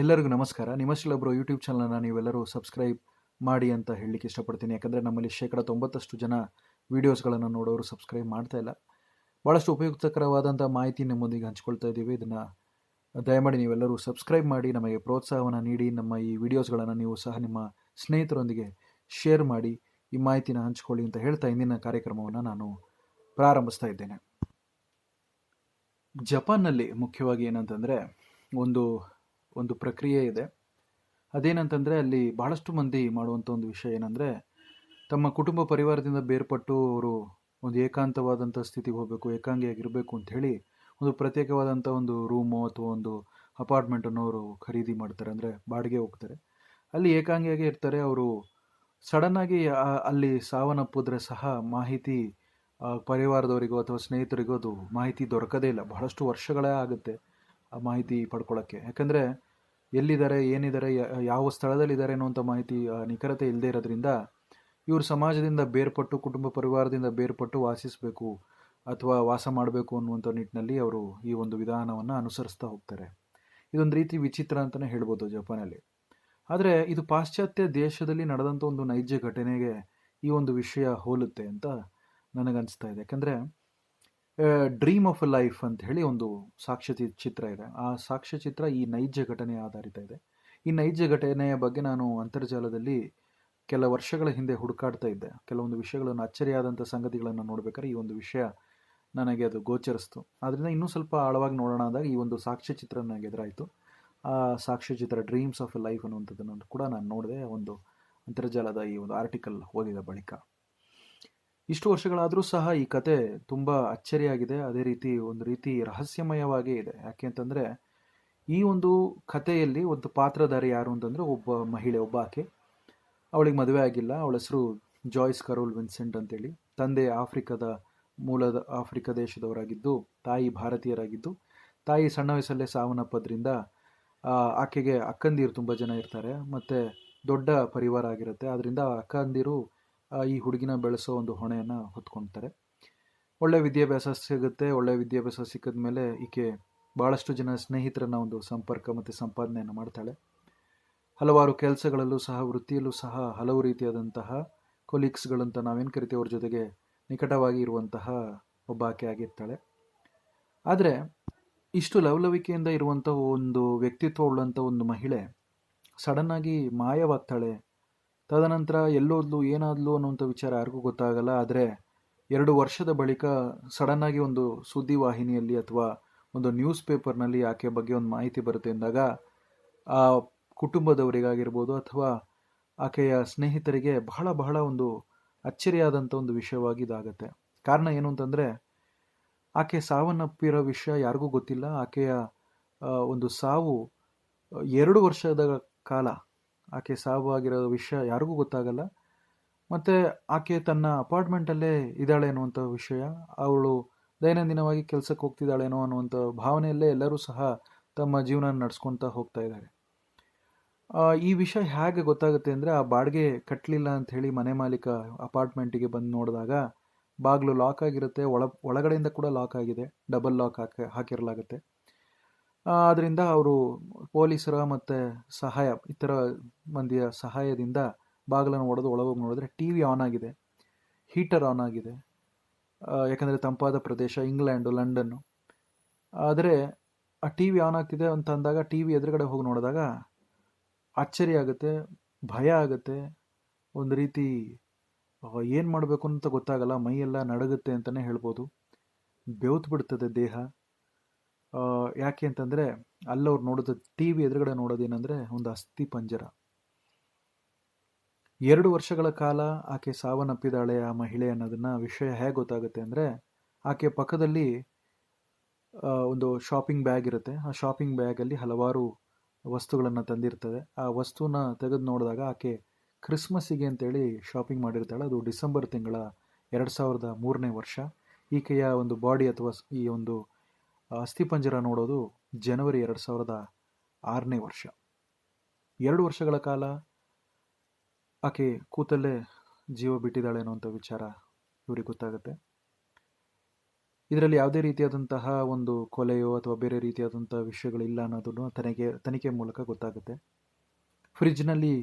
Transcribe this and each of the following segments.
ಎಲ್ಲರಿಗೂ ನಮಸ್ಕಾರ. ನಿಮ್ಮಷ್ಟೊಬ್ಬರು ಯೂಟ್ಯೂಬ್ ಚಾನಲ್ನ ನೀವೆಲ್ಲರೂ ಸಬ್ಸ್ಕ್ರೈಬ್ ಮಾಡಿ ಅಂತ ಹೇಳಲಿಕ್ಕೆ ಇಷ್ಟಪಡ್ತೀನಿ. ಯಾಕಂದರೆ ನಮ್ಮಲ್ಲಿ ಶೇಕಡ ತೊಂಬತ್ತಷ್ಟು ಜನ ವೀಡಿಯೋಸ್ಗಳನ್ನು ನೋಡೋರು ಸಬ್ಸ್ಕ್ರೈಬ್ ಮಾಡ್ತಾ ಇಲ್ಲ. ಭಾಳಷ್ಟು ಉಪಯುಕ್ತಕರವಾದಂಥ ಮಾಹಿತಿ ನಿಮ್ಮೊಂದಿಗೆ ಹಂಚ್ಕೊಳ್ತಾ ಇದ್ದೀವಿ. ಇದನ್ನು ದಯಮಾಡಿ ನೀವೆಲ್ಲರೂ ಸಬ್ಸ್ಕ್ರೈಬ್ ಮಾಡಿ, ನಮಗೆ ಪ್ರೋತ್ಸಾಹವನ್ನು ನೀಡಿ, ನಮ್ಮ ಈ ವಿಡಿಯೋಸ್ಗಳನ್ನು ನೀವು ಸಹ ನಿಮ್ಮ ಸ್ನೇಹಿತರೊಂದಿಗೆ ಶೇರ್ ಮಾಡಿ, ಈ ಮಾಹಿತಿನ ಹಂಚ್ಕೊಳ್ಳಿ ಅಂತ ಹೇಳ್ತಾ ಇಂದಿನ ಕಾರ್ಯಕ್ರಮವನ್ನು ನಾನು ಪ್ರಾರಂಭಿಸ್ತಾ ಇದ್ದೇನೆ. ಜಪಾನ್ನಲ್ಲಿ ಮುಖ್ಯವಾಗಿ ಏನಂತಂದರೆ ಒಂದು ಒಂದು ಪ್ರಕ್ರಿಯೆ ಇದೆ. ಅದೇನಂತಂದರೆ ಅಲ್ಲಿ ಭಾಳಷ್ಟು ಮಂದಿ ಮಾಡುವಂಥ ಒಂದು ವಿಷಯ ಏನಂದರೆ, ತಮ್ಮ ಕುಟುಂಬ ಪರಿವಾರದಿಂದ ಬೇರ್ಪಟ್ಟು ಅವರು ಒಂದು ಏಕಾಂತವಾದಂಥ ಸ್ಥಿತಿಗೆ ಹೋಗಬೇಕು, ಏಕಾಂಗಿಯಾಗಿರಬೇಕು ಅಂತ ಹೇಳಿ ಒಂದು ಪ್ರತ್ಯೇಕವಾದಂಥ ಒಂದು ರೂಮು ಅಥವಾ ಒಂದು ಅಪಾರ್ಟ್ಮೆಂಟನ್ನು ಅವರು ಖರೀದಿ ಮಾಡ್ತಾರೆ. ಅಂದರೆ ಬಾಡಿಗೆ ಹೋಗ್ತಾರೆ. ಅಲ್ಲಿ ಏಕಾಂಗಿಯಾಗಿ ಇರ್ತಾರೆ. ಅವರು ಸಡನ್ನಾಗಿ ಅಲ್ಲಿ ಸಾವನ್ನಪ್ಪಿದ್ರೆ ಸಹ ಮಾಹಿತಿ ಪರಿವಾರದವರಿಗೋ ಅಥವಾ ಸ್ನೇಹಿತರಿಗೋ ಅದು ಮಾಹಿತಿ ದೊರಕದೇ ಇಲ್ಲ. ಬಹಳಷ್ಟು ವರ್ಷಗಳೇ ಆಗುತ್ತೆ ಆ ಮಾಹಿತಿ ಪಡ್ಕೊಳ್ಳೋಕ್ಕೆ ಯಾಕಂದರೆ ಎಲ್ಲಿದ್ದಾರೆ, ಏನಿದ್ದಾರೆ ಯಾವ ಸ್ಥಳದಲ್ಲಿದ್ದಾರೆ ಅನ್ನುವಂಥ ಮಾಹಿತಿ ನಿಖರತೆ ಇಲ್ಲದೆ ಇರೋದ್ರಿಂದ ಇವರು ಸಮಾಜದಿಂದ ಬೇರ್ಪಟ್ಟು, ಕುಟುಂಬ ಪರಿವಾರದಿಂದ ಬೇರ್ಪಟ್ಟು ವಾಸಿಸಬೇಕು ಅಥವಾ ವಾಸ ಮಾಡಬೇಕು ಅನ್ನುವಂಥ ನಿಟ್ಟಿನಲ್ಲಿ ಅವರು ಈ ಒಂದು ವಿಧಾನವನ್ನು ಅನುಸರಿಸ್ತಾ ಹೋಗ್ತಾರೆ. ಇದೊಂದು ರೀತಿ ವಿಚಿತ್ರ ಅಂತಲೇ ಹೇಳ್ಬೋದು ಜಪಾನಲ್ಲಿ. ಆದರೆ ಇದು ಪಾಶ್ಚಾತ್ಯ ದೇಶದಲ್ಲಿ ನಡೆದಂಥ ಒಂದು ನೈಜ ಘಟನೆಗೆ ಈ ಒಂದು ವಿಷಯ ಹೋಲುತ್ತೆ ಅಂತ ನನಗನ್ನಿಸ್ತಾ ಇದೆ. ಯಾಕಂದರೆ ಡ್ರೀಮ್ ಆಫ್ ಅ ಲೈಫ್ ಅಂತ ಹೇಳಿ ಒಂದು ಸಾಕ್ಷ್ಯ ಚಿತ್ರ ಇದೆ. ಆ ಸಾಕ್ಷ್ಯ ಚಿತ್ರ ಈ ನೈಜ ಘಟನೆ ಆಧಾರಿತ ಇದೆ. ಈ ನೈಜ ಘಟನೆಯ ಬಗ್ಗೆ ನಾನು ಅಂತರ್ಜಾಲದಲ್ಲಿ ಕೆಲ ವರ್ಷಗಳ ಹಿಂದೆ ಹುಡುಕಾಡ್ತಾ ಇದ್ದೆ. ಕೆಲವೊಂದು ವಿಷಯಗಳನ್ನು ಅಚ್ಚರಿಯಾದಂಥ ಸಂಗತಿಗಳನ್ನು ನೋಡ್ಬೇಕಾದ್ರೆ ಈ ಒಂದು ವಿಷಯ ನನಗೆ ಅದು ಗೋಚರಿಸ್ತು. ಆದ್ದರಿಂದ ಇನ್ನೂ ಸ್ವಲ್ಪ ಆಳವಾಗಿ ನೋಡೋಣ ಅಂದಾಗ ಈ ಒಂದು ಸಾಕ್ಷ್ಯ ಚಿತ್ರ ನನಗೆ ಎದುರಾಯಿತು. ಆ ಸಾಕ್ಷ್ಯ ಚಿತ್ರ ಡ್ರೀಮ್ಸ್ ಆಫ್ ಎ ಲೈಫ್ ಅನ್ನುವಂಥದ್ದನ್ನು ಕೂಡ ನಾನು ನೋಡಿದೆ. ಒಂದು ಅಂತರ್ಜಾಲದ ಈ ಒಂದು ಆರ್ಟಿಕಲ್ ಓದಿದ ಬಳಿಕ. ಇಷ್ಟು ವರ್ಷಗಳಾದರೂ ಸಹ ಈ ಕತೆ ತುಂಬ ಅಚ್ಚರಿಯಾಗಿದೆ. ಅದೇ ರೀತಿ ಒಂದು ರೀತಿ ರಹಸ್ಯಮಯವಾಗೇ ಇದೆ. ಯಾಕೆ ಅಂತಂದರೆ, ಈ ಒಂದು ಕಥೆಯಲ್ಲಿ ಒಂದು ಪಾತ್ರಧಾರಿ ಯಾರು ಅಂತಂದರೆ ಒಬ್ಬ ಮಹಿಳೆ, ಒಬ್ಬ ಆಕೆ. ಅವಳಿಗೆ ಮದುವೆ ಆಗಿಲ್ಲ. ಅವಳ ಹೆಸರು ಜಾಯ್ಸ್ ಕರೋಲ್ ವಿನ್ಸೆಂಟ್ ಅಂತೇಳಿ. ತಂದೆ ಆಫ್ರಿಕಾದ ಮೂಲದ, ಆಫ್ರಿಕಾ ದೇಶದವರಾಗಿದ್ದು, ತಾಯಿ ಭಾರತೀಯರಾಗಿದ್ದು. ತಾಯಿ ಸಣ್ಣ ವಯಸ್ಸಲ್ಲೇ ಸಾವನ್ನಪ್ಪದ್ರಿಂದ ಆಕೆಗೆ ಅಕ್ಕಂದಿರು ತುಂಬ ಜನ ಇರ್ತಾರೆ. ಮತ್ತು ದೊಡ್ಡ ಪರಿವಾರ ಆಗಿರುತ್ತೆ. ಆದ್ದರಿಂದ ಅಕ್ಕಂದಿರು ಈ ಹುಡುಗಿನ ಬೆಳೆಸೋ ಒಂದು ಹೊಣೆಯನ್ನು ಹೊತ್ಕೊಳ್ತಾರೆ ಒಳ್ಳೆ ವಿದ್ಯಾಭ್ಯಾಸ ಸಿಗುತ್ತೆ. ಒಳ್ಳೆ ವಿದ್ಯಾಭ್ಯಾಸ ಸಿಕ್ಕಿದ ಮೇಲೆ ಈಕೆ ಭಾಳಷ್ಟು ಜನ ಸ್ನೇಹಿತರನ್ನ ಒಂದು ಸಂಪರ್ಕ ಮತ್ತು ಸಂಪಾದನೆಯನ್ನು ಮಾಡ್ತಾಳೆ. ಹಲವಾರು ಕೆಲಸಗಳಲ್ಲೂ ಸಹ, ವೃತ್ತಿಯಲ್ಲೂ ಸಹ ಹಲವು ರೀತಿಯಾದಂತಹ ಕೊಲೀಗ್ಸ್ಗಳಂತ ನಾವೇನು ಕರಿತೀವಿ, ಅವ್ರ ಜೊತೆಗೆ ನಿಕಟವಾಗಿ ಇರುವಂತಹ ಒಬ್ಬ ಆಕೆ ಆಗಿರ್ತಾಳೆ. ಆದರೆ ಇಷ್ಟು ಲವಲವಿಕೆಯಿಂದ ಇರುವಂಥ ಒಂದು ವ್ಯಕ್ತಿತ್ವ ಉಳ್ಳಂಥ ಒಂದು ಮಹಿಳೆ ಸಡನ್ನಾಗಿ ಮಾಯವಾಗ್ತಾಳೆ. ತದನಂತರ ಎಲ್ಲೋದ್ಲು, ಏನಾದ್ಲು ಅನ್ನುವಂಥ ವಿಚಾರ ಯಾರಿಗೂ ಗೊತ್ತಾಗಲ್ಲ. ಆದರೆ ಎರಡು ವರ್ಷದ ಬಳಿಕ ಸಡನ್ನಾಗಿ ಒಂದು ಸುದ್ದಿ ವಾಹಿನಿಯಲ್ಲಿ ಅಥವಾ ಒಂದು ನ್ಯೂಸ್ ಪೇಪರ್ನಲ್ಲಿ ಆಕೆ ಬಗ್ಗೆ ಒಂದು ಮಾಹಿತಿ ಬರುತ್ತೆ ಎಂದಾಗ, ಆ ಕುಟುಂಬದವರಿಗಾಗಿರ್ಬೋದು ಅಥವಾ ಆಕೆಯ ಸ್ನೇಹಿತರಿಗೆ ಬಹಳ ಬಹಳ ಒಂದು ಅಚ್ಚರಿಯಾದಂಥ ಒಂದು ವಿಷಯವಾಗಿ ಇದಾಗತ್ತೆ. ಕಾರಣ ಏನು ಅಂತಂದರೆ, ಆಕೆ ಸಾವನ್ನಪ್ಪಿರೋ ವಿಷಯ ಯಾರಿಗೂ ಗೊತ್ತಿಲ್ಲ. ಆಕೆಯ ಒಂದು ಸಾವು, ಎರಡು ವರ್ಷದ ಕಾಲ ಆಕೆ ಸಾವು ಆಗಿರೋ ವಿಷಯ ಯಾರಿಗೂ ಗೊತ್ತಾಗಲ್ಲ. ಮತ್ತು ಆಕೆ ತನ್ನ ಅಪಾರ್ಟ್ಮೆಂಟಲ್ಲೇ ಇದ್ದಾಳೆ ಅನ್ನುವಂಥ ವಿಷಯ, ಅವಳು ದೈನಂದಿನವಾಗಿ ಕೆಲಸಕ್ಕೆ ಹೋಗ್ತಿದ್ದಾಳೇನೋ ಅನ್ನುವಂಥ ಭಾವನೆಯಲ್ಲೇ ಎಲ್ಲರೂ ಸಹ ತಮ್ಮ ಜೀವನ ನಡೆಸ್ಕೊತಾ ಹೋಗ್ತಾ ಇದ್ದಾರೆ. ಈ ವಿಷಯ ಹೇಗೆ ಗೊತ್ತಾಗುತ್ತೆ ಅಂದರೆ ಆ ಬಾಡಿಗೆ ಕಟ್ಟಲಿಲ್ಲ ಅಂತ ಹೇಳಿ ಮನೆ ಮಾಲೀಕ ಅಪಾರ್ಟ್ಮೆಂಟಿಗೆ ಬಂದು ನೋಡಿದಾಗ ಬಾಗಿಲು ಲಾಕ್ ಆಗಿರುತ್ತೆ, ಒಳ, ಒಳಗಡೆಯಿಂದ ಕೂಡ ಲಾಕ್ ಆಗಿದೆ ಡಬಲ್ ಲಾಕ್ ಹಾಕಿ, ಹಾಕಿರಲಾಗುತ್ತೆ. ಅದರಿಂದ ಅವರು ಪೊಲೀಸರ ಮತ್ತು ಸಹಾಯ, ಇತರ ಮಂದಿಯ ಸಹಾಯದಿಂದ ಬಾಗಿಲನ್ನು ಒಡೆದು ಒಳಗೋಗಿ ನೋಡಿದ್ರೆ ಟಿ ವಿ ಆನ್ ಆಗಿದೆ, ಹೀಟರ್ ಆನ್ ಆಗಿದೆ. ಯಾಕಂದರೆ ತಂಪಾದ ಪ್ರದೇಶ, ಇಂಗ್ಲೆಂಡು, ಲಂಡನ್ನು. ಆದರೆ ಆ ಟಿ ವಿ ಆನ್ ಆಗ್ತಿದೆ ಅಂತ ಅಂದಾಗ ಟಿ ವಿ ಎದುರುಗಡೆ ಹೋಗಿ ನೋಡಿದಾಗ ಅಚ್ಚರಿ ಆಗುತ್ತೆ, ಭಯ ಆಗುತ್ತೆ. ಒಂದು ರೀತಿ ಏನು ಮಾಡಬೇಕು ಅಂತ ಗೊತ್ತಾಗಲ್ಲ, ಮೈಯೆಲ್ಲ ನಡಗುತ್ತೆ ಅಂತಲೇ ಹೇಳ್ಬೋದು. ಬೆವ್ತು ಬಿಡ್ತದೆ ದೇಹ. ಯಾಕೆ ಅಂತಂದರೆ ಅಲ್ಲವ್ರು ನೋಡೋದು ಟಿ ವಿ ಎದುರುಗಡೆ ನೋಡೋದೇನೆಂದರೆ ಒಂದು ಅಸ್ಥಿ ಪಂಜರ. ಎರಡು ವರ್ಷಗಳ ಕಾಲ ಆಕೆ ಸಾವನ್ನಪ್ಪಿದಾಳೆ ಆ ಮಹಿಳೆ ಅನ್ನೋದನ್ನ ವಿಷಯ ಹೇಗೆ ಗೊತ್ತಾಗುತ್ತೆ ಅಂದರೆ ಆಕೆ ಪಕ್ಕದಲ್ಲಿ ಒಂದು ಶಾಪಿಂಗ್ ಬ್ಯಾಗ್ ಇರುತ್ತೆ. ಆ ಶಾಪಿಂಗ್ ಬ್ಯಾಗಲ್ಲಿ ಹಲವಾರು ವಸ್ತುಗಳನ್ನು ತಂದಿರ್ತದೆ. ಆ ವಸ್ತುನ ತೆಗೆದು ನೋಡಿದಾಗ ಆಕೆ ಕ್ರಿಸ್ಮಸ್ಸಿಗೆ ಅಂತೇಳಿ ಶಾಪಿಂಗ್ ಮಾಡಿರ್ತಾಳೆ. ಅದು ಡಿಸೆಂಬರ್ ತಿಂಗಳ ಎರಡು ಸಾವಿರದ ಮೂರನೇ ವರ್ಷ. ಈಕೆಯ ಒಂದು ಬಾಡಿ ಅಥವಾ ಈ ಒಂದು ಅಸ್ಥಿಪಂಜರ ನೋಡೋದು ಜನವರಿ ಎರಡು ಸಾವಿರದ ಆರನೇ ವರ್ಷ. ಎರಡು ವರ್ಷಗಳ ಕಾಲ ಆಕೆ ಕೂತಲ್ಲೇ ಜೀವ ಬಿಟ್ಟಿದ್ದಾಳೆ ಅನ್ನುವಂಥ ವಿಚಾರ ಇವ್ರಿಗೆ ಗೊತ್ತಾಗುತ್ತೆ. ಇದರಲ್ಲಿ ಯಾವುದೇ ರೀತಿಯಾದಂತಹ ಒಂದು ಕೊಲೆಯೋ ಅಥವಾ ಬೇರೆ ರೀತಿಯಾದಂಥ ವಿಷಯಗಳಿಲ್ಲ ಅನ್ನೋದನ್ನು ತನಿಖೆ ತನಿಖೆ ಮೂಲಕ ಗೊತ್ತಾಗುತ್ತೆ. ಫ್ರಿಜ್ನಲ್ಲಿ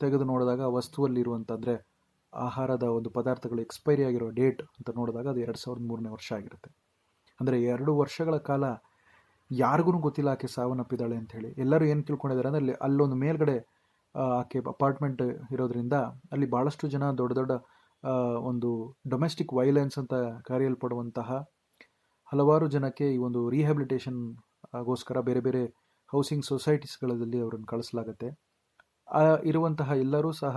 ತೆಗೆದು ನೋಡಿದಾಗ ವಸ್ತುವಲ್ಲಿರುವಂಥ ಅಂದರೆ ಆಹಾರದ ಒಂದು ಪದಾರ್ಥಗಳು ಎಕ್ಸ್ಪೈರಿ ಆಗಿರೋ ಡೇಟ್ ಅಂತ ನೋಡಿದಾಗ ಅದು ಎರಡು ಸಾವಿರದ ಮೂರನೇ ವರ್ಷ ಆಗಿರುತ್ತೆ. ಅಂದರೆ ಎರಡು ವರ್ಷಗಳ ಕಾಲ ಯಾರಿಗೂ ಗೊತ್ತಿಲ್ಲ ಆಕೆ ಸಾವನ್ನಪ್ಪಿದ್ದಾಳೆ ಅಂತ ಹೇಳಿ. ಎಲ್ಲರೂ ಏನು ತಿಳ್ಕೊಂಡಿದ್ದಾರೆ ಅಂದರೆ ಅಲ್ಲಿ ಅಲ್ಲೊಂದು ಮೇಲ್ಗಡೆ ಆಕೆ ಅಪಾರ್ಟ್ಮೆಂಟ್ ಇರೋದ್ರಿಂದ ಅಲ್ಲಿ ಭಾಳಷ್ಟು ಜನ ದೊಡ್ಡ ದೊಡ್ಡ ಒಂದು ಡೊಮೆಸ್ಟಿಕ್ ವೈಲೆನ್ಸ್ ಅಂತ ಕರೆಯಲ್ಪಡುವಂತಹ ಹಲವಾರು ಜನಕ್ಕೆ ಈ ಒಂದು ರಿಹ್ಯಾಬಿಲಿಟೇಷನ್ ಗೋಸ್ಕರ ಬೇರೆ ಬೇರೆ ಹೌಸಿಂಗ್ ಸೊಸೈಟೀಸ್ಗಳಲ್ಲಿ ಅವರನ್ನು ಕಳಿಸಲಾಗುತ್ತೆ. ಇರುವಂತಹ ಎಲ್ಲರೂ ಸಹ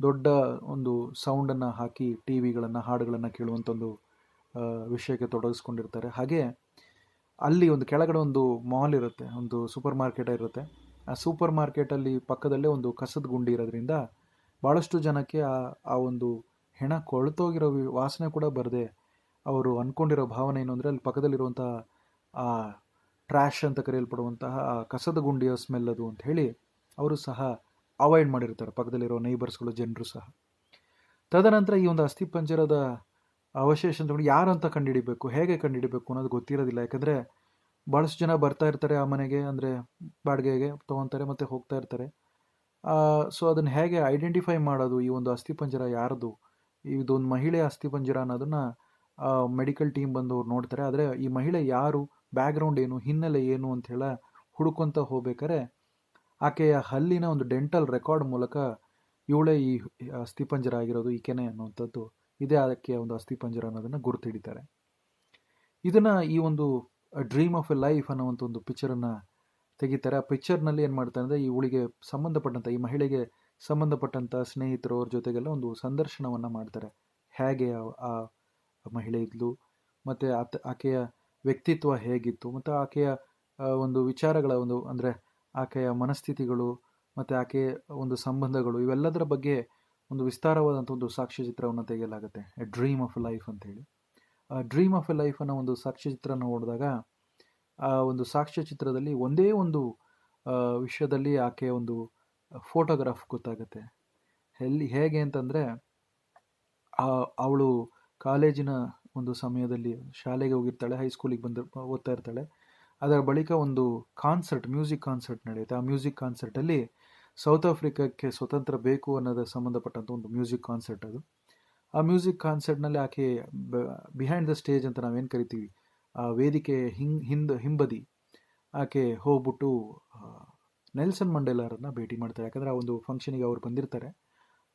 ದೊಡ್ಡ ಒಂದು ಸೌಂಡನ್ನು ಹಾಕಿ ಟಿ ವಿಗಳನ್ನು ಹಾಡುಗಳನ್ನು ಕೇಳುವಂಥ ಒಂದು ವಿಷಯಕ್ಕೆ ತೊಡಗಿಸ್ಕೊಂಡಿರ್ತಾರೆ. ಹಾಗೆ ಅಲ್ಲಿ ಒಂದು ಕೆಳಗಡೆ ಒಂದು ಮಾಲ್ ಇರುತ್ತೆ, ಒಂದು ಸೂಪರ್ ಮಾರ್ಕೆಟ್ ಇರುತ್ತೆ. ಆ ಸೂಪರ್ ಮಾರ್ಕೆಟಲ್ಲಿ ಪಕ್ಕದಲ್ಲೇ ಒಂದು ಕಸದ ಗುಂಡಿ ಇರೋದ್ರಿಂದ ಭಾಳಷ್ಟು ಜನಕ್ಕೆ ಆ ಆ ಒಂದು ಹೆಣ ಕೊಳ್ತೋಗಿರೋ ವಾಸನೆ ಕೂಡ ಬರದೆ ಅವರು ಅಂದ್ಕೊಂಡಿರೋ ಭಾವನೆ ಏನು ಅಂದರೆ ಅಲ್ಲಿ ಪಕ್ಕದಲ್ಲಿರುವಂಥ, ಆ ಟ್ರ್ಯಾಶ್ ಅಂತ ಕರೆಯಲ್ಪಡುವಂತಹ, ಆ, ಕಸದ ಗುಂಡಿಯ ಸ್ಮೆಲ್ ಅದು ಅಂತ ಹೇಳಿ ಅವರು ಸಹ ಅವಾಯ್ಡ್ ಮಾಡಿರ್ತಾರೆ. ಪಕ್ಕದಲ್ಲಿರೋ ನೈಬರ್ಸ್ಗಳು ಜನರು ಸಹ. ತದನಂತರ ಈ ಒಂದು ಅಸ್ಥಿಪಂಜರದ ಅವಶೇಷ ಅಂತ ಯಾರು ಅಂತ ಕಂಡುಹಿಡಿಬೇಕು, ಹೇಗೆ ಕಂಡುಹಿಡಿಬೇಕು ಅನ್ನೋದು ಗೊತ್ತಿರೋದಿಲ್ಲ. ಯಾಕಂದರೆ ಭಾಳಷ್ಟು ಜನ ಬರ್ತಾ ಇರ್ತಾರೆ ಆ ಮನೆಗೆ, ಅಂದರೆ ಬಾಡಿಗೆಗೆ ತೊಗೊತಾರೆ ಮತ್ತು ಹೋಗ್ತಾ ಇರ್ತಾರೆ. ಸೊ ಅದನ್ನು ಹೇಗೆ ಐಡೆಂಟಿಫೈ ಮಾಡೋದು, ಈ ಒಂದು ಅಸ್ಥಿಪಂಜರ ಯಾರ್ದು? ಇದೊಂದು ಮಹಿಳೆ ಅಸ್ಥಿಪಂಜರ ಅನ್ನೋದನ್ನು ಮೆಡಿಕಲ್ ಟೀಮ್ ಬಂದು ಅವ್ರು ನೋಡ್ತಾರೆ. ಆದರೆ ಈ ಮಹಿಳೆ ಯಾರು ಬ್ಯಾಕ್ಗ್ರೌಂಡ್ ಏನು, ಹಿನ್ನೆಲೆ ಏನು ಅಂತ ಹೇಳ ಹುಡುಕೊಂತ ಹೋಗ್ಬೇಕಾರೆ ಆಕೆಯ ಹಲ್ಲಿನ ಒಂದು ಡೆಂಟಲ್ ರೆಕಾರ್ಡ್ ಮೂಲಕ ಇವಳೇ ಈ ಅಸ್ಥಿಪಂಜರ ಆಗಿರೋದು, ಈಕೆನೆ ಅನ್ನುವಂಥದ್ದು. ಇದೇ ಅದಕ್ಕೆ ಒಂದು ಅಸ್ಥಿಪಂಜರ ಅನ್ನೋದನ್ನು ಗುರುತು ಹಿಡಿತಾರೆ ಇದನ್ನು ಈ ಒಂದು ಡ್ರೀಮ್ ಆಫ್ ಎ ಲೈಫ್ ಅನ್ನೋವಂಥ ಒಂದು ಪಿಕ್ಚರನ್ನು ತೆಗಿತಾರೆ. ಆ ಪಿಕ್ಚರ್ನಲ್ಲಿ ಏನು ಮಾಡ್ತಾರೆ ಅಂದರೆ, ಈ ಇವಳಿಗೆ ಸಂಬಂಧಪಟ್ಟಂಥ ಈ ಮಹಿಳೆಗೆ ಸಂಬಂಧಪಟ್ಟಂಥ ಸ್ನೇಹಿತರು ಅವ್ರ ಜೊತೆಗೆಲ್ಲ ಒಂದು ಸಂದರ್ಶನವನ್ನು ಮಾಡ್ತಾರೆ. ಹೇಗೆ ಆ- ಆ ಮಹಿಳೆ ಇದ್ಲು, ಮತ್ತು ಆತ, ಆಕೆಯ ವ್ಯಕ್ತಿತ್ವ ಹೇಗಿತ್ತು, ಮತ್ತು ಆಕೆಯ ಒಂದು ವಿಚಾರಗಳ ಒಂದು, ಅಂದರೆ ಆಕೆಯ ಮನಸ್ಥಿತಿಗಳು, ಮತ್ತು ಆಕೆಯ ಒಂದು ಸಂಬಂಧಗಳು, ಇವೆಲ್ಲದರ ಬಗ್ಗೆ ಒಂದು ವಿಸ್ತಾರವಾದಂಥ ಒಂದು ಸಾಕ್ಷ್ಯಚಿತ್ರವನ್ನು ತೆಗೆಯಲಾಗುತ್ತೆ. ಎ ಡ್ರೀಮ್ ಆಫ್ ಲೈಫ್ ಅಂತೇಳಿ. ಡ್ರೀಮ್ ಆಫ್ ಎ ಲೈಫ್ ಅನ್ನೋ ಒಂದು ಸಾಕ್ಷ್ಯಚಿತ್ರ ನೋಡಿದಾಗ, ಆ ಒಂದು ಸಾಕ್ಷ್ಯಚಿತ್ರದಲ್ಲಿ ಒಂದೇ ಒಂದು ವಿಷಯದಲ್ಲಿ ಆಕೆ ಒಂದು ಫೋಟೋಗ್ರಾಫ್ ಗೊತ್ತಾಗುತ್ತೆ. ಎಲ್ಲಿ, ಹೇಗೆ ಅಂತಂದರೆ ಅವಳು ಕಾಲೇಜಿನ ಒಂದು ಸಮಯದಲ್ಲಿ ಶಾಲೆಗೆ ಹೋಗಿರ್ತಾಳೆ ಹೈಸ್ಕೂಲಿಗೆ ಬಂದು, ಓದ್ತಾ ಇರ್ತಾಳೆ. ಅದರ ಬಳಿಕ ಒಂದು ಕಾನ್ಸರ್ಟ್ ಮ್ಯೂಸಿಕ್ ಕಾನ್ಸರ್ಟ್ ನಡೆಯುತ್ತೆ. ಆ ಮ್ಯೂಸಿಕ್ ಕಾನ್ಸರ್ಟಲ್ಲಿ ಸೌತ್ ಆಫ್ರಿಕಾಕ್ಕೆ ಸ್ವತಂತ್ರ ಬೇಕು ಅನ್ನೋದ ಸಂಬಂಧಪಟ್ಟಂಥ ಒಂದು ಮ್ಯೂಸಿಕ್ ಕಾನ್ಸರ್ಟ್ ಅದು. ಆ ಮ್ಯೂಸಿಕ್ ಕಾನ್ಸರ್ಟ್ನಲ್ಲಿ ಆಕೆ ಬಿಹೈಂಡ್ ದ ಸ್ಟೇಜ್ ಅಂತ ನಾವೇನು ಕರಿತೀವಿ? ಆ ವೇದಿಕೆ ಹಿಂಗ್ ಹಿಂದ, ಹಿಂಬದಿ ಆಕೆ ಹೋಗ್ಬಿಟ್ಟು ನೆಲ್ಸನ್ ಮಂಡೇಲರನ್ನ ಭೇಟಿ ಮಾಡ್ತಾರೆ. ಯಾಕಂದರೆ ಆ ಒಂದು ಫಂಕ್ಷನಿಗೆ ಅವರು ಬಂದಿರ್ತಾರೆ.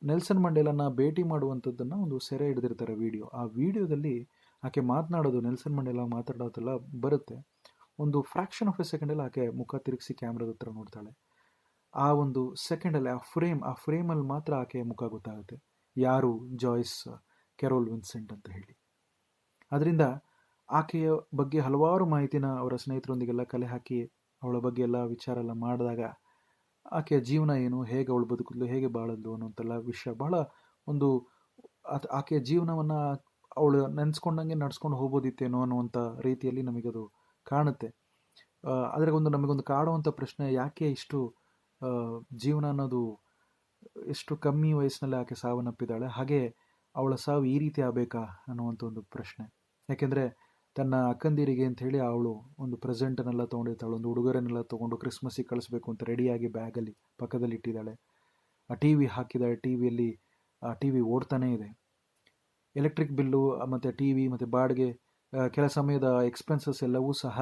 ನೆಲ್ಸನ್ ಮಂಡೇಲನ್ನು ಭೇಟಿ ಮಾಡುವಂಥದ್ದನ್ನು ಒಂದು ಸೆರೆ ಹಿಡಿದಿರ್ತಾರೆ ವಿಡಿಯೋ ಆ ವಿಡಿಯೋದಲ್ಲಿ ಆಕೆ ಮಾತನಾಡೋದು, ನೆಲ್ಸನ್ ಮಂಡೇಲ ಮಾತಾಡೋದೆಲ್ಲ ಬರುತ್ತೆ. ಒಂದು ಫ್ರ್ಯಾಕ್ಷನ್ ಆಫ್ ಎ ಸೆಕೆಂಡಲ್ಲಿ ಆಕೆ ಮುಖ ತಿರುಗಿಸಿ ಕ್ಯಾಮ್ರಾದ ಹತ್ರ ನೋಡ್ತಾಳೆ. ಆ ಒಂದು ಸೆಕೆಂಡಲ್ಲಿ ಆ ಫ್ರೇಮ್ ಆ ಫ್ರೇಮಲ್ಲಿ ಮಾತ್ರ ಆಕೆಯ ಮುಖ ಗೊತ್ತಾಗುತ್ತೆ. ಯಾರು? ಜಾಯ್ಸ್ ಕೆರೋಲ್ ವಿನ್ಸೆಂಟ್ ಅಂತ ಹೇಳಿ. ಅದರಿಂದ ಆಕೆಯ ಬಗ್ಗೆ ಹಲವಾರು ಮಾಹಿತಿನ ಅವರ ಸ್ನೇಹಿತರೊಂದಿಗೆಲ್ಲ ಕಲೆ ಹಾಕಿ, ಅವಳ ಬಗ್ಗೆ ಎಲ್ಲ ವಿಚಾರ ಎಲ್ಲ ಮಾಡಿದಾಗ ಆಕೆಯ ಜೀವನ ಏನು, ಹೇಗೆ ಅವಳು ಬದುಕಿದ್ಲು, ಹೇಗೆ ಬಾಳದ್ಲು ಅನ್ನೋಂತೆಲ್ಲ ವಿಷಯ ಬಹಳ ಒಂದು ಆಕೆಯ ಜೀವನವನ್ನು ಅವಳು ನೆನೆಸ್ಕೊಂಡಂಗೆ ನಡ್ಸ್ಕೊಂಡು ಹೋಗೋದಿತ್ತೇನೋ ಅನ್ನುವಂಥ ರೀತಿಯಲ್ಲಿ ನಮಗದು ಕಾಣುತ್ತೆ. ಅದ್ರಾಗೊಂದು ನಮಗೊಂದು ಕಾಡುವಂಥ ಪ್ರಶ್ನೆ, ಯಾಕೆ ಇಷ್ಟು ಜೀವನ ಅನ್ನೋದು ಎಷ್ಟು ಕಮ್ಮಿ ವಯಸ್ಸಿನಲ್ಲಿ ಆಕೆ ಸಾವನ್ನಪ್ಪಿದ್ದಾಳೆ, ಹಾಗೆ ಅವಳ ಸಾವು ಈ ರೀತಿ ಆಗಬೇಕಾ ಅನ್ನುವಂಥ ಒಂದು ಪ್ರಶ್ನೆ. ಯಾಕೆಂದರೆ ತನ್ನ ಅಕ್ಕಂದಿರಿಗೆ ಅಂತ ಹೇಳಿ ಅವಳು ಒಂದು ಪ್ರೆಸೆಂಟನ್ನೆಲ್ಲ ತೊಗೊಂಡಿರ್ತಾಳೆ, ಒಂದು ಉಡುಗೊರೆನೆಲ್ಲ ತೊಗೊಂಡು ಕ್ರಿಸ್ಮಸ್ಸಿಗೆ ಕಳಿಸ್ಬೇಕು ಅಂತ ರೆಡಿಯಾಗಿ ಬ್ಯಾಗಲ್ಲಿ ಪಕ್ಕದಲ್ಲಿ ಇಟ್ಟಿದ್ದಾಳೆ. ಆ ಟಿ ವಿ ಹಾಕಿದ್ದಾಳೆ, ಟಿ ವಿಯಲ್ಲಿ ಆ ಟಿ ವಿ ಓಡ್ತಾನೇ ಇದೆ. ಎಲೆಕ್ಟ್ರಿಕ್ ಬಿಲ್ಲು ಮತ್ತು ಟಿ ವಿ, ಮತ್ತು ಬಾಡಿಗೆ ಕೆಲ ಸಮಯದ ಎಕ್ಸ್ಪೆನ್ಸಸ್ ಎಲ್ಲವೂ ಸಹ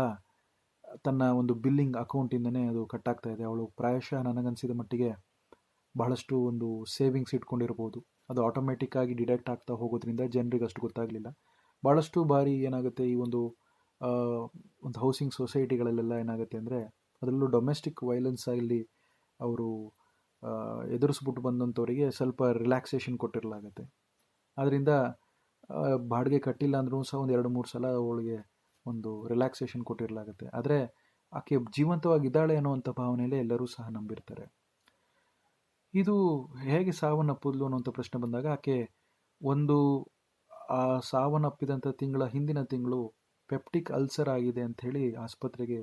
ತನ್ನ ಒಂದು ಬಿಲ್ಲಿಂಗ್ ಅಕೌಂಟಿಂದನೇ ಅದು ಕಟ್ಟಾಗ್ತಾ ಇದೆ. ಅವಳು ಪ್ರಾಯಶಃ ನನಗನ್ಸಿದ ಮಟ್ಟಿಗೆ ಬಹಳಷ್ಟು ಒಂದು ಸೇವಿಂಗ್ಸ್ ಇಟ್ಕೊಂಡಿರ್ಬೋದು. ಅದು ಆಟೋಮೆಟಿಕ್ಕಾಗಿ ಡಿಡಕ್ಟ್ ಆಗ್ತಾ ಹೋಗೋದ್ರಿಂದ ಜನರಿಗೆ ಅಷ್ಟು ಗೊತ್ತಾಗಲಿಲ್ಲ. ಭಾಳಷ್ಟು ಬಾರಿ ಏನಾಗುತ್ತೆ ಈ ಒಂದು ಒಂದು ಹೌಸಿಂಗ್ ಸೊಸೈಟಿಗಳಲ್ಲೆಲ್ಲ ಏನಾಗುತ್ತೆ ಅಂದರೆ ಅದರಲ್ಲೂ ಡೊಮೆಸ್ಟಿಕ್ ವೈಲೆನ್ಸ್ ಆಗಲಿ ಅವರು ಎದುರಿಸ್ಬಿಟ್ಟು ಬಂದಂಥವರಿಗೆ ಸ್ವಲ್ಪ ರಿಲ್ಯಾಕ್ಸೇಷನ್ ಕೊಟ್ಟಿರಲಾಗತ್ತೆ. ಆದ್ದರಿಂದ ಬಾಡಿಗೆ ಕಟ್ಟಿಲ್ಲ ಅಂದ್ರೂ ಸಹ ಒಂದು ಎರಡು ಮೂರು ಸಲ ಅವಳಿಗೆ ಒಂದು ರಿಲ್ಯಾಕ್ಸೇಷನ್ ಕೊಟ್ಟಿರಲಾಗುತ್ತೆ. ಆದರೆ ಆಕೆ ಜೀವಂತವಾಗಿದ್ದಾಳೆ ಅನ್ನುವಂಥ ಭಾವನೆಯಲ್ಲೇ ಎಲ್ಲರೂ ಸಹ ನಂಬಿರ್ತಾರೆ. ಇದು ಹೇಗೆ ಸಾವನ್ನಪ್ಪಿದ್ಲು ಅನ್ನುವಂಥ ಪ್ರಶ್ನೆ ಬಂದಾಗ ಆಕೆ ಒಂದು, ಆ ಸಾವನ್ನಪ್ಪಿದಂಥ ತಿಂಗಳ ಹಿಂದಿನ ತಿಂಗಳು ಪೆಪ್ಟಿಕ್ ಅಲ್ಸರ್ ಆಗಿದೆ ಅಂತ ಹೇಳಿ ಆಸ್ಪತ್ರೆಗೆ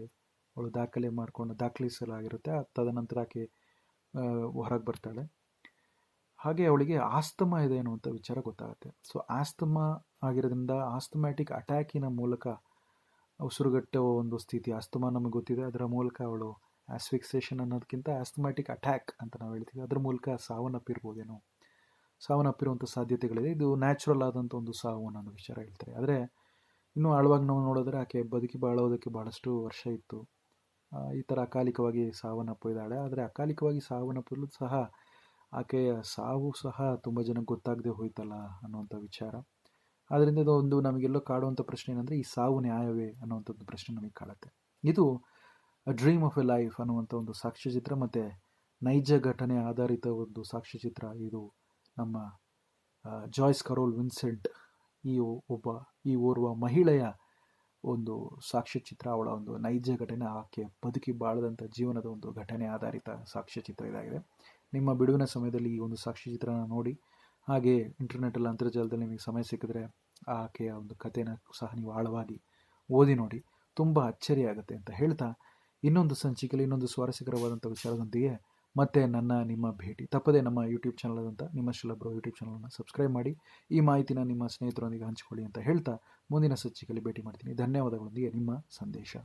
ಅವಳು ದಾಖಲೆ ಮಾಡಿಕೊಂಡು ದಾಖಲಿಸಲಾಗಿರುತ್ತೆ. ತದನಂತರ ಆಕೆ ಹೊರಗೆ ಬರ್ತಾಳೆ. ಹಾಗೆ ಅವಳಿಗೆ ಆಸ್ತಮಾ ಇದೆ ಅನ್ನುವಂಥ ವಿಚಾರ ಗೊತ್ತಾಗುತ್ತೆ. ಸೊ ಆಸ್ತಮಾ ಆಗಿರೋದ್ರಿಂದ ಆಸ್ತಮ್ಯಾಟಿಕ್ ಅಟ್ಯಾಕಿನ ಮೂಲಕ ಉಸಿರುಗಟ್ಟೋ ಒಂದು ಸ್ಥಿತಿ ಆಸ್ತಮಾ ನಮಗೆ ಗೊತ್ತಿದೆ. ಅದರ ಮೂಲಕ ಅವಳು ಆಸ್ಫಿಕ್ಸೇಷನ್ ಅನ್ನೋದಕ್ಕಿಂತ ಆಸ್ತಮ್ಯಾಟಿಕ್ ಅಟ್ಯಾಕ್ ಅಂತ ನಾವು ಹೇಳ್ತೀವಿ. ಅದರ ಮೂಲಕ ಸಾವನ್ನಪ್ಪಿರ್ಬೋದೇನೋ. ಸಾವನ್ನಪ್ಪಿರುವಂಥ ಸಾಧ್ಯತೆಗಳಿದೆ. ಇದು ನ್ಯಾಚುರಲ್ ಆದಂಥ ಒಂದು ಸಾವು ಅನ್ನೋ ವಿಚಾರ ಹೇಳ್ತಾರೆ. ಆದರೆ ಇನ್ನೂ ಆಳವಾಗಿ ನಾವು ನೋಡಿದ್ರೆ ಆಕೆ ಬದುಕಿ ಬಾಳೋದಕ್ಕೆ ಭಾಳಷ್ಟು ವರ್ಷ ಇತ್ತು. ಈ ಥರ ಅಕಾಲಿಕವಾಗಿ ಸಾವನ್ನಪ್ಪಿದ್ದಾಳೆ. ಆದರೆ ಅಕಾಲಿಕವಾಗಿ ಸಾವನ್ನಪ್ಪಲು ಸಹ ಆಕೆಯ ಸಾವು ಸಹ ತುಂಬ ಜನಕ್ಕೆ ಗೊತ್ತಾಗದೆ ಹೋಯ್ತಲ್ಲ ಅನ್ನುವಂಥ ವಿಚಾರ. ಆದ್ದರಿಂದ ಒಂದು ನಮಗೆಲ್ಲೋ ಕಾಡುವಂಥ ಪ್ರಶ್ನೆ ಏನಂದರೆ, ಈ ಸಾವು ನ್ಯಾಯವೇ ಅನ್ನುವಂಥದ್ದು ಪ್ರಶ್ನೆ ನಮಗೆ ಕಾಡುತ್ತೆ ಇದು ಡ್ರೀಮ್ ಆಫ್ ಎ ಲೈಫ್ ಅನ್ನುವಂಥ ಒಂದು ಸಾಕ್ಷ್ಯಚಿತ್ರ ಮತ್ತು ನೈಜ ಘಟನೆ ಆಧಾರಿತ ಒಂದು ಸಾಕ್ಷ್ಯಚಿತ್ರ ಇದು ನಮ್ಮ ಜಾಯ್ಸ್ ಕರೋಲ್ ವಿನ್ಸೆಂಟ್ ಈ ಒಬ್ಬ, ಈ ಓರ್ವ ಮಹಿಳೆಯ ಒಂದು ಸಾಕ್ಷ್ಯಚಿತ್ರ, ಅವಳ ಒಂದು ನೈಜ ಘಟನೆ, ಆಕೆ ಬದುಕಿ ಬಾಳದಂಥ ಜೀವನದ ಒಂದು ಘಟನೆ ಆಧಾರಿತ ಸಾಕ್ಷ್ಯಚಿತ್ರ ಇದಾಗಿದೆ. ನಿಮ್ಮ ಬಿಡುವಿನ ಸಮಯದಲ್ಲಿ ಈ ಒಂದು ಸಾಕ್ಷ್ಯಚಿತ್ರನ ನೋಡಿ ಹಾಗೆ ಇಂಟರ್ನೆಟಲ್ಲಿ ಅಂತರ್ಜಾಲದಲ್ಲಿ ನಿಮಗೆ ಸಮಯ ಸಿಕ್ಕಿದ್ರೆ ಆಕೆಯ ಒಂದು ಕಥೆನ ಸಹ ನೀವು ಆಳವಾಗಿ ಓದಿ ನೋಡಿ, ತುಂಬ ಅಚ್ಚರಿಯಾಗುತ್ತೆ ಅಂತ ಹೇಳ್ತಾ ಇನ್ನೊಂದು ಸಂಚಿಕೆಯಲ್ಲಿ ಇನ್ನೊಂದು ಸ್ವಾರಸ್ಯಕರವಾದಂಥ ವಿಚಾರದೊಂದಿಗೆ ಮತ್ತೆ ನನ್ನ ನಿಮ್ಮ ಭೇಟಿ. ತಪ್ಪದೇ ನಮ್ಮ ಯೂಟ್ಯೂಬ್ ಚಾನಲ್ ಆದಂಥ ನಿಮ್ಮ ಶಿಲಬ್ರೋ ಯೂಟ್ಯೂಬ್ ಚಾನಲನ್ನು ಸಬ್ಸ್ಕ್ರೈಬ್ ಮಾಡಿ, ಈ ಮಾಹಿತಿನ ನಿಮ್ಮ ಸ್ನೇಹಿತರೊಂದಿಗೆ ಹಂಚಿಕೊಳ್ಳಿ ಅಂತ ಹೇಳ್ತಾ ಮುಂದಿನ ಸಂಚಿಕೆಯಲ್ಲಿ ಭೇಟಿ ಮಾಡ್ತೀನಿ. ಧನ್ಯವಾದಗಳೊಂದಿಗೆ ನಿಮ್ಮ ಸಂದೇಶ.